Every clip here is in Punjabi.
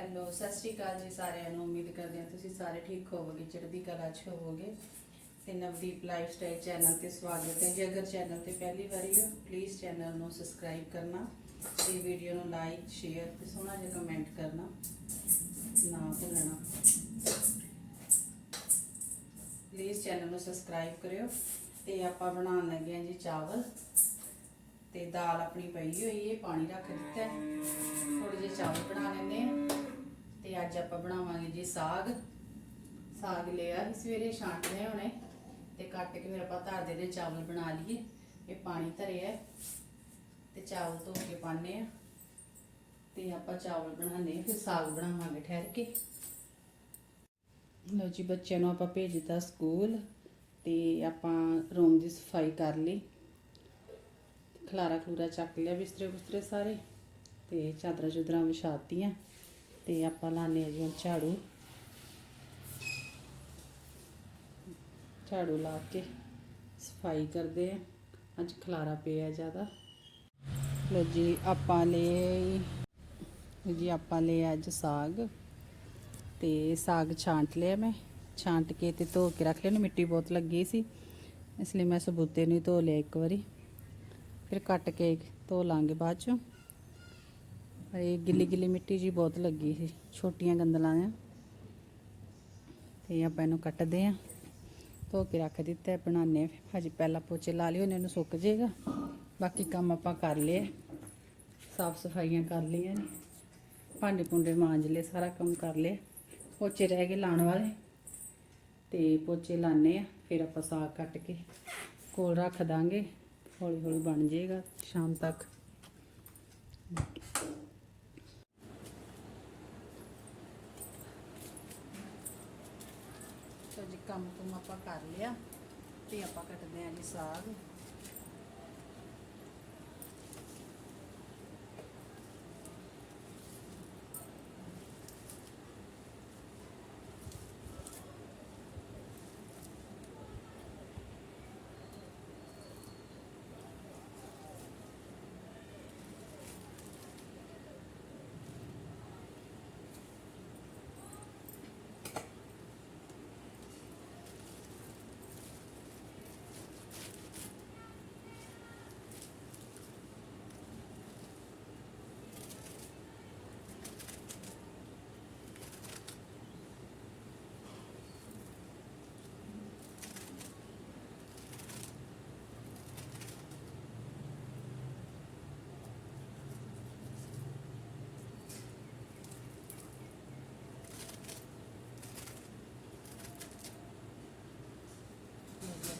ਹੈਲੋ, ਸਤਿ ਸ਼੍ਰੀ ਅਕਾਲ ਜੀ ਸਾਰਿਆਂ ਨੂੰ। ਉਮੀਦ ਕਰਦੇ ਹਾਂ ਤੁਸੀਂ ਸਾਰੇ ਠੀਕ ਹੋਵੋਗੇ, ਚੜ੍ਹਦੀ ਕਲਾ 'ਚ ਹੋਵੋਗੇ। ਤੇ ਨਵਦੀਪ ਲਾਈਫ ਸਟਾਈਲ ਚੈਨਲ ਤੇ ਸਵਾਗਤ ਹੈ। ਜੇ ਅਗਰ ਚੈਨਲ ਤੇ ਪਹਿਲੀ ਵਾਰੀ ਹੋ ਪਲੀਜ਼ ਚੈਨਲ ਨੂੰ ਸਬਸਕ੍ਰਾਈਬ ਕਰਨਾ ਤੇ ਵੀਡੀਓ ਨੂੰ ਲਾਈਕ ਸ਼ੇਅਰ ਤੇ ਸੋਹਣਾ ਜਿਹਾ ਕਮੈਂਟ ਕਰਨਾ। ਨਾ ਭੁੱਲਣਾ। ਪਲੀਜ਼ ਚੈਨਲ ਨੂੰ ਸਬਸਕ੍ਰਾਈਬ ਕਰਿਓ। ਤੇ ਆਪਾਂ ਬਣਾਉਣ ਲੱਗੇ ਹਾਂ ਜੀ ਚਾਵਲ। ਤੇ ਦਾਲ ਆਪਣੀ ਪਈ ਹੋਈ ਹੈ, ਪਾਣੀ ਰੱਖ ਦਿੱਤਾ ਹੈ। ਥੋੜੇ ਜਿਹੇ ਚਾਵਲ ਬਣਾ ਲੈਂਦੇ ਆ ਤੇ ਅੱਜ ਆਪਾਂ ਬਣਾਵਾਂਗੇ ਜੀ ਸਾਗ। ਸਾਗ ਲਿਆ ਸੀ ਸਵੇਰੇ ਛਾਂਟਨੇ ਹੋਣੇ ਤੇ ਕੱਟ ਕੇ ਫਿਰ ਆਪਾਂ ਧਰ ਦੇ ਚਾਵਲ ਬਣਾ ਲਈਏ। ਇਹ ਪਾਣੀ ਧਰਿਆ ਹੈ ਤੇ ਚਾਵਲ ਧੋ ਕੇ ਪਾਣੇ ਆ ਤੇ ਆਪਾਂ ਚਾਵਲ ਬਣਾਣੇ ਆ ਫਿਰ ਸਾਗ ਬਣਾਵਾਂਗੇ ਠਹਿਰ ਕੇ। ਲੋ ਜੀ, ਬੱਚਿਆਂ ਨੂੰ ਆਪਾਂ ਭੇਜ ਦਿੱਤਾ ਸਕੂਲ ਤੇ ਆਪਾਂ ਰੂਮ ਦੀ ਸਫ਼ਾਈ ਕਰ ਲਈ। ਖਲਾਰਾ ਖਲੂਰਾ ਚੱਕ ਲਿਆ ਬਿਸਤਰੇ ਬੁਸਤਰੇ ਸਾਰੇ ਤੇ ਚਾਦਰਾਂ ਚੁਦਰਾਂ ਵਿਛਾਤੀਆਂ। ਤੇ ਆਪਾਂ ਲਾਣੇ ਆ ਜੀ ਹੁਣ ਝਾੜੂ। ਝਾੜੂ ਲਾ ਕੇ ਸਫ਼ਾਈ ਕਰਦੇ ਆ ਅੱਜ ਖਲਾਰਾ ਪਿਆ ਜ਼ਿਆਦਾ। ਲੋ ਜੀ, ਆਪਾਂ ਲੈ ਜੀ, ਆਪਾਂ ਲੈ ਅੱਜ ਸਾਗ ਤੇ ਸਾਗ ਛਾਂਟ ਲਿਆ ਮੈਂ। ਛਾਂਟ ਕੇ ਤੇ ਧੋ ਕੇ ਰੱਖ ਲਿਆ ਨੂੰ ਮਿੱਟੀ ਬਹੁਤ ਲੱਗੀ ਸੀ। ਇਸ ਲਈ ਮੈਂ ਸਬੂਤੇ ਨੂੰ ਹੀ ਧੋ ਲਿਆ ਇੱਕ ਵਾਰੀ। ਫਿਰ ਕੱਟ ਕੇ ਧੋ ਲਾਂਗੇ ਬਾਅਦ ਚੋਂ। ਪਰ ਇਹ ਗਿੱਲੀ ਗਿੱਲੀ ਮਿੱਟੀ ਜੀ ਬਹੁਤ ਲੱਗੀ ਸੀ ਛੋਟੀਆਂ ਗੰਦਲਾਂ ਆ ਤੇ ਆਪਾਂ ਇਹਨੂੰ ਕੱਟਦੇ ਆ ਧੋ ਕੇ ਰੱਖ ਦਿੱਤਾ ਹੈ, ਬਣਾਉਂਦੇ ਹਾਂ। ਹਜੇ ਪਹਿਲਾਂ ਪੋਚੇ ਲਾ ਲਿਓ ਇਹਨੂੰ ਸੁੱਕ ਜਾਏਗਾ। ਬਾਕੀ ਕੰਮ ਆਪਾਂ ਕਰ ਲਏ। ਸਾਫ਼ ਸਫਾਈਆਂ ਕਰ ਲਈਆਂ ਨੇ। ਭਾਂਡੇ ਭੁੰਡੇ ਮਾਂਜ ਲਏ ਸਾਰਾ ਕੰਮ ਕਰ ਲਿਆ ਪੋਚੇ ਰਹਿ ਗਏ ਲਾਉਣ ਵਾਲੇ। ਤੇ ਪੋਚੇ ਲਾਣੇ ਆ ਫਿਰ ਆਪਾਂ ਸਾਗ ਕੱਟ ਕੇ ਕੋਲ ਰੱਖ ਦਾਂਗੇ। ਹੌਲੀ ਹੌਲੀ ਬਣ ਜਾਏਗਾ ਸ਼ਾਮ ਤੱਕ ਸੋ ਜੀ ਕੰਮ ਕੁਮ ਆਪਾਂ ਕਰ ਲਿਆ ਤੇ ਆਪਾਂ ਕੱਟਦੇ ਆਂ ਜੀ ਸਾਗ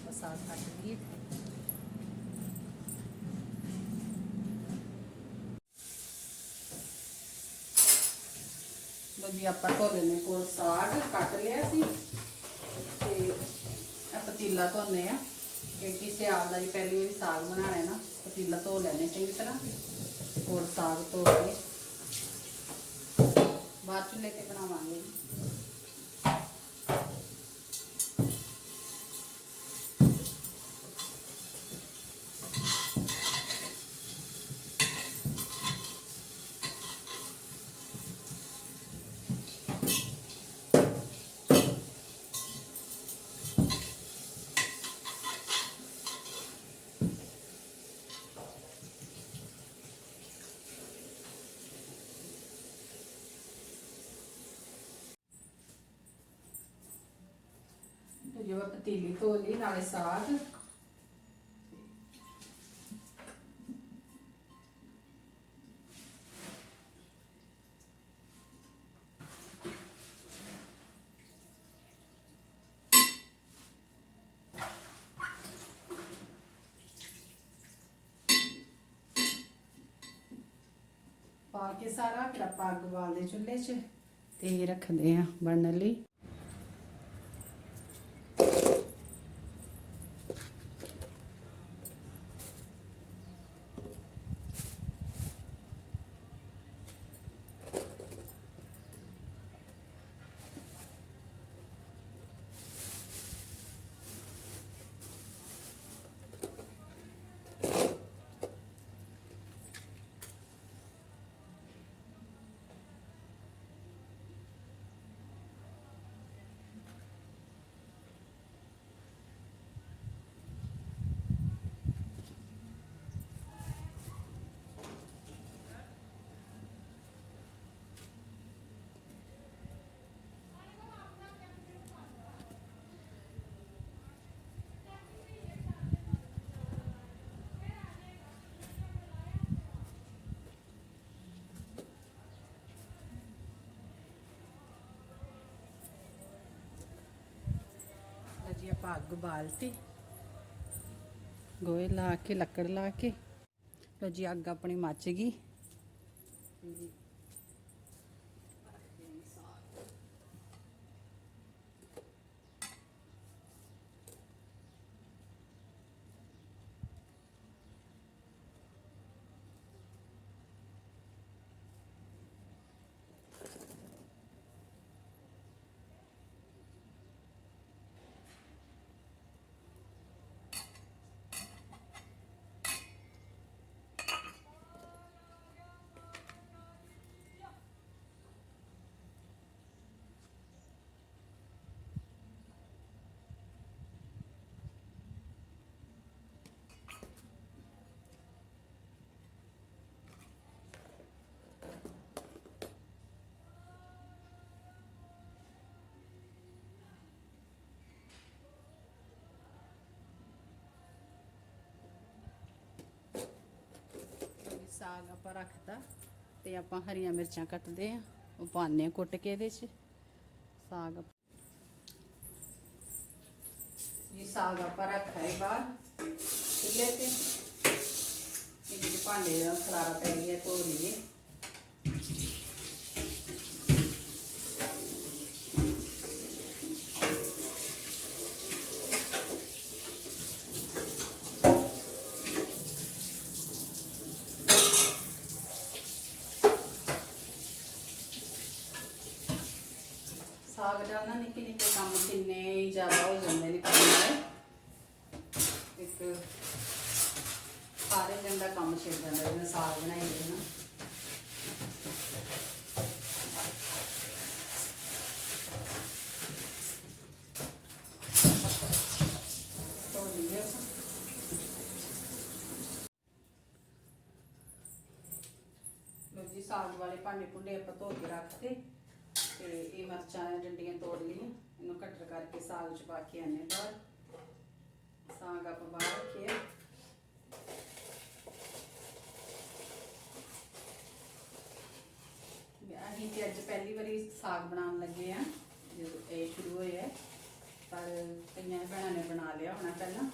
ਇਹ ਜੀ ਆਪਾਂ ਸਾਗ ਕੱਟ ਲਈਏ ਲੋ ਜੀ, ਆਪਾਂ ਧੋਲੇ ਨੇ ਕੋਲ ਸਾਗ, ਕੱਟ ਲਿਆ ਸੀ ਤੇ ਆ ਪਤੀਲਾ ਧੋਨੇ ਆ। ਕਿਉਂਕਿ ਸਿਆਲ ਦਾ ਜੀ, ਪਹਿਲੀ ਵਾਰੀ ਸਾਗ ਬਣਾਉਣਾ ਹੈ ਨਾ, ਪਤੀਲਾ ਧੋ ਲੈਣੇ ਚੰਗੀ ਤਰ੍ਹਾਂ। ਹੋਰ ਸਾਗ ਧੋ ਕੇ ਬਾਅਦ ਚ ਲੈ ਕੇ ਬਣਾਵਾਂਗੇ ਜੀ ਪਤੀਲੀ ਧੋ ਲਈ ਨਾਲੇ ਸਾਗ। ਪਾ ਕੇ ਸਾਰਾ, ਫਿਰ ਆਪਾਂ ਅੱਗ ਬਾਲਦੇ ਚੁੱਲ੍ਹੇ 'ਚ। ਤੇ ਰੱਖਦੇ ਆ ਬਣਨ ਲਈ। ਅੱਗ ਬਾਲਤੀ ਗੋਏ ਲਾ ਕੇ ਲੱਕੜ ਲਾ ਕੇ। ਲੋ ਜੀ ਅੱਗ ਆਪਣੀ ਮੱਚ ਗਈ। ਸਾਗ ਆਪਾਂ ਰੱਖਤਾ ਤੇ ਆਪਾਂ ਹਰੀਆਂ ਮਿਰਚਾਂ ਕੱਟਦੇ ਆ ਉਹ ਪਾਉਂਦੇ ਆ ਕੁੱਟ ਕੇ ਇਹਦੇ 'ਚ ਸਾਗ ਇਹ ਸਾਗ ਆਪਾਂ ਰੱਖਿਆ ਹੈ ਬਾਹਰ ਚੁੱਲ੍ਹੇ ਤੇ ਇਹ ਜਿਹੜੇ ਭਾਂਡੇ ਦਾ ਖਲਾਰਾ ਪੈ ਗਿਆ ਧੋ ਲਈਏ ਸਾਗ ਦਾ ਨਾ ਨਿੱਕੇ ਨਿੱਕੇ ਕੰਮ ਕਿੰਨੇ ਜ਼ਿਆਦਾ ਹੋ ਜਾਂਦੇ ਨੇ ਕੰਮ ਨਾਲ। ਇੱਕ ਸਾਰੇ ਦਿਨ ਦਾ ਕੰਮ ਛਿੜ ਜਾਂਦਾ ਜਿਵੇਂ ਸਾਗ ਬਣਾਈਏ ਨਾ। ਜੀ, ਸਾਗ ਵਾਲੇ ਭਾਂਡੇ ਭੁੰਡੇ ਆਪਾਂ ਧੋ ਕੇ ਰੱਖਤੇ। ਤੇ ਇਹ ਮਰਚਾਂ ਡੰਡੀਆਂ ਤੋੜ ਲਈਆਂ। ਇਹਨੂੰ ਕਟਰ ਕਰਕੇ ਸਾਗ ਚ ਪਾ ਕੇ ਆਨੇ ਬਾਹਰ। ਸਾਗ ਆਪਾਂ ਬਾਹਰ ਰੱਖਿਆ ਅਸੀਂ ਤੇ ਅੱਜ ਪਹਿਲੀ ਵਾਰੀ ਸਾਗ ਬਣਾਉਣ ਲੱਗੇ ਆ, ਜਦੋਂ ਇਹ ਸ਼ੁਰੂ ਹੋਇਆ ਪਰ ਕਈਆਂ ਭੈਣਾਂ ਨੇ ਬਣਾ ਲਿਆ ਹੋਣਾ ਪਹਿਲਾਂ।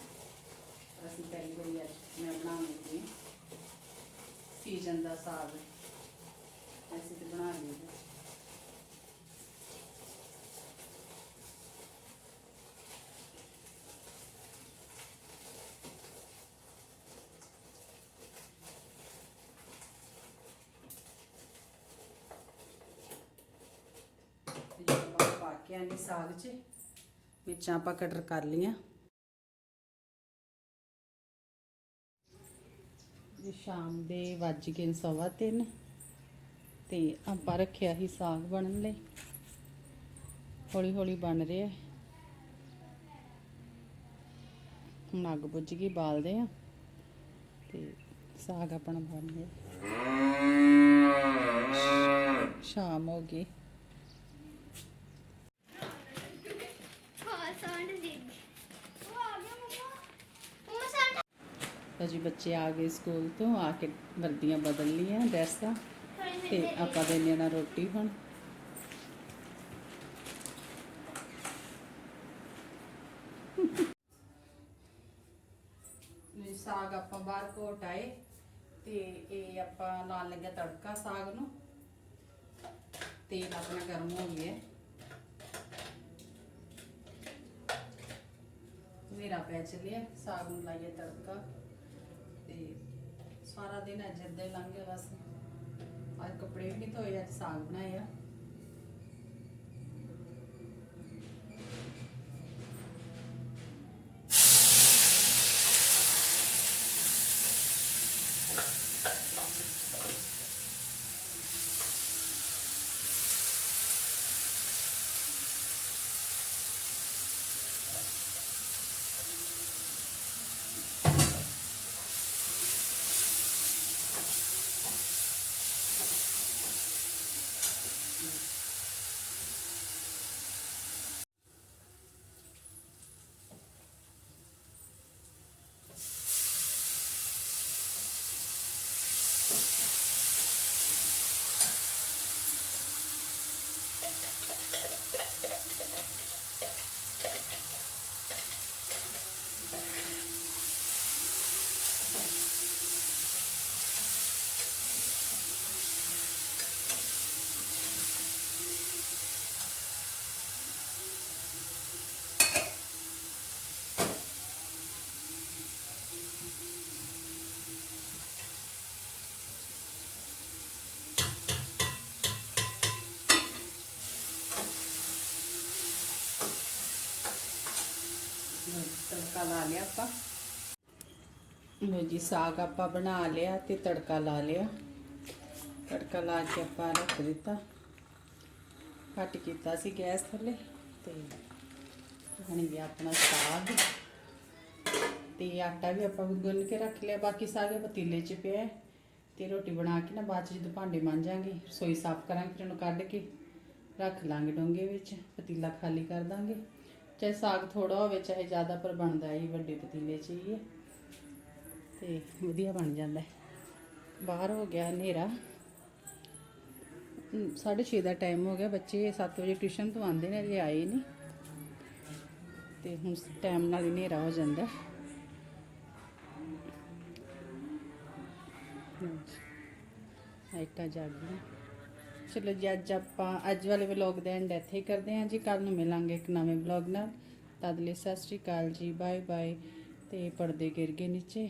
ਅਸੀਂ ਪਹਿਲੀ ਵਾਰੀ ਅੱਜ ਮੈਂ ਬਣਾਉਣ ਲੱਗੀ ਸੀਜ਼ਨ ਦਾ ਸਾਗ। ਅਸੀਂ ਤੇ ਬਣਾ ਲਈਦਾ ਤੇ ਜਦੋਂ ਆਪਾਂ ਪਾ ਸਾਗ 'ਚ। ਮਿਰਚਾਂ ਆਪਾਂ ਕਟਰ ਕਰ ਲਈਆਂ। ਜੀ ਸ਼ਾਮ ਦੇ ਵੱਜ ਗਏ ਸਵਾ ਤਿੰਨ, ਤੇ ਆਪਾਂ ਰੱਖਿਆ ਸੀ ਸਾਗ ਬਣਨ ਲਈ। ਹੌਲੀ ਹੌਲੀ ਬਣ ਰਿਹਾ ਹੁਣ ਅੱਗ ਬੁੱਝ ਗਈ, ਬਾਲਦੇ ਆ ਤੇ ਸਾਗ ਆਪਣਾ ਬਣ ਗਿਆ। ਸ਼ਾਮ ਹੋ ਗਈ ਹਾਂ ਸਾਂਢ ਦੀ ਉਹ ਆ ਗਿਆ ਮੰਮਾ ਮੰਮਾ ਸਾਂਢ ਤਾਂ ਜੀ ਬੱਚੇ ਆ ਗਏ ਸਕੂਲ ਤੋਂ, ਆ ਕੇ ਵਰਦੀਆਂ ਬਦਲ ਲਈਆਂ ਡਰੈਸਾਂ ਤੇ ਆਪਾਂ ਦੇਣੇ ਉਹਨਾਂ ਰੋਟੀ ਹੁਣ ਇਹ ਸਾਗ ਆਪਾਂ ਬਾਹਰ ਘੋਟ ਆਏ ਤੇ ਇਹ ਆਪਾਂ ਲਾਉਣ ਲੱਗਿਆ ਤੜਕਾ ਸਾਗ ਨੂੰ। ਤੇਲ ਆਪਣਾ ਗਰਮ ਹੋ ਗਿਆ। ਹੈ। ਮੇਰਾ ਪੈ ਚੱਲਿਆ, ਸਾਗ ਨੂੰ ਲਾਈਏ ਤੜਕਾ। ਤੇ ਸਾਰਾ ਦਿਨ ਅੱਜ ਏਦਾਂ ਹੀ ਲੰਘ ਗਿਆ ਬਸ। ਅੱਜ ਕੱਪੜੇ ਵੀ ਨਹੀਂ ਧੋਏ, ਅੱਜ ਸਾਗ ਬਣਾਇਆ ਤੜਕਾ ਲਾ ਲਿਆ ਆਪਾਂ। ਲੋ ਜੀ, ਸਾਗ ਆਪਾਂ ਬਣਾ ਲਿਆ ਤੇ ਤੜਕਾ ਲਾ ਲਿਆ। ਤੜਕਾ ਲਾ ਕੇ ਆਪਾਂ ਰੱਖ ਦਿੱਤਾ। ਘੱਟ ਕੀਤਾ ਸੀ ਗੈਸ ਥੱਲੇ ਤੇ ਬਣ ਗਿਆ ਆਪਣਾ ਸਾਗ। ਤੇ ਆਟਾ ਵੀ ਆਪਾਂ ਗੁੰਨ ਕੇ ਰੱਖ ਲਿਆ। ਬਾਕੀ ਸਾਗ ਪਤੀਲੇ 'ਚ ਪਿਆ ਹੈ। ਤੇ ਰੋਟੀ ਬਣਾ ਕੇ ਨਾ ਬਾਅਦ 'ਚ ਜਦੋਂ ਭਾਂਡੇ ਮਾਂਜਾਂਗੇ ਰਸੋਈ ਸਾਫ਼ ਕਰਾਂਗੇ, ਫਿਰ ਉਹਨੂੰ ਕੱਢ ਕੇ ਰੱਖ ਲਾਂਗੇ ਡੋਂਗੇ ਵਿੱਚ। ਪਤੀਲਾ ਖਾਲੀ ਕਰ ਦਾਂਗੇ। ਚਾਹੇ ਸਾਗ ਥੋੜਾ ਹੋਵੇ, ਚਾਹੇ ਜ਼ਿਆਦਾ, ਪਰ ਬਣਦਾ ਹੀ ਵੱਡੇ ਪਤੀਲੇ 'ਚ ਹੀ ਹੈ। ਤੇ ਵਧੀਆ ਬਣ ਜਾਂਦਾ ਹੈ। ਬਾਹਰ ਹੋ ਗਿਆ ਹਨੇਰਾ। 6:30 ਦਾ ਟਾਈਮ ਹੋ ਗਿਆ। ਬੱਚੇ 7 ਵਜੇ ਟਿਊਸ਼ਨ ਤੋਂ ਆਉਂਦੇ ਨੇ ਅਜੇ ਆਏ ਨਹੀਂ। ਤੇ ਹੁਣ ਟਾਈਮ ਨਾਲ ਹੀ ਹਨੇਰਾ ਹੋ ਜਾਂਦਾ ਹੈ। ਲਾਈਟਾਂ ਜਗ ਚਲੋ ਜੀ, ਅੱਜ ਆਪਾਂ, ਅੱਜ ਵਾਲੇ ਵਲੌਗ ਦਾ ਐਂਡ ਇੱਥੇ ਹੀ ਕਰਦੇ ਹਾਂ ਜੀ। ਕੱਲ ਨੂੰ ਮਿਲਾਂਗੇ ਇੱਕ ਨਵੇਂ ਵਲੌਗ ਨਾਲ। ਤਦ ਲਈ ਸਤਿ ਸ਼੍ਰੀ ਅਕਾਲ ਜੀ ਬਾਏ ਬਾਏ ਤੇ ਪਰਦੇ ਗਿਰ ਗਏ ਨੀਚੇ।